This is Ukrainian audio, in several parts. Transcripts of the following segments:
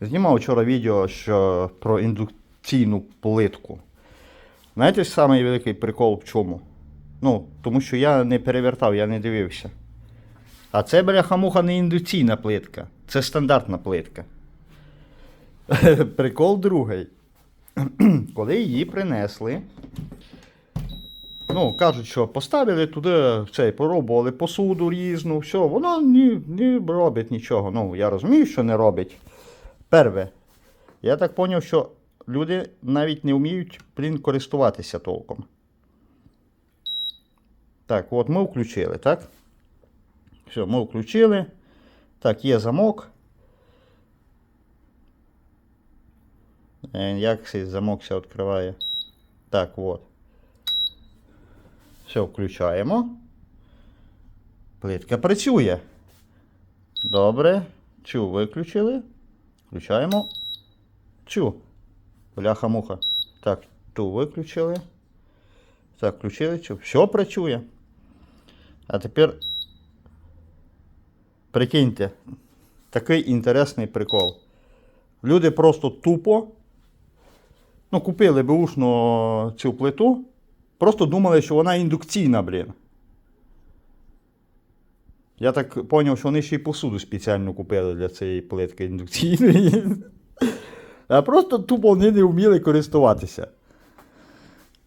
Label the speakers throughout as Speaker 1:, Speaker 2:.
Speaker 1: Знімав вчора відео що про індукційну плитку. Знаєте, самий великий прикол в чому? Ну, тому що я не перевертав, я не дивився. А це, бляха-муха, не індукційна плитка. Це стандартна плитка. Прикол другий. Коли її принесли, ну, кажуть, що поставили туди цей, поробували посуду різну, все, вона не, не робить нічого. Ну, я розумію, що не робить. Перве, я так зрозумів, що люди навіть не вміють, блін, користуватися толком. Так, от ми включили, так? Все, ми включили. Так, є замок. Е, Як цей замок ся відкриває? Так, от. Все, включаємо. Плитка працює. Добре. Чу виключили. Включаємо. Чу. Бляха-муха. Так, ту виключили. Так, включили цю. Все працює. А тепер прикиньте, такий інтересний прикол. Люди просто тупо ну, купили беушну цю плиту, просто думали, що вона індукційна, блін. Я так зрозумів, що вони ще й посуду спеціально купили для цієї плитки індукційної. А просто тупо вони не вміли користуватися.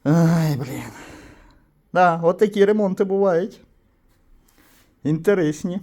Speaker 1: Ай, блін. Да, от такі ремонти бувають. Інтересні.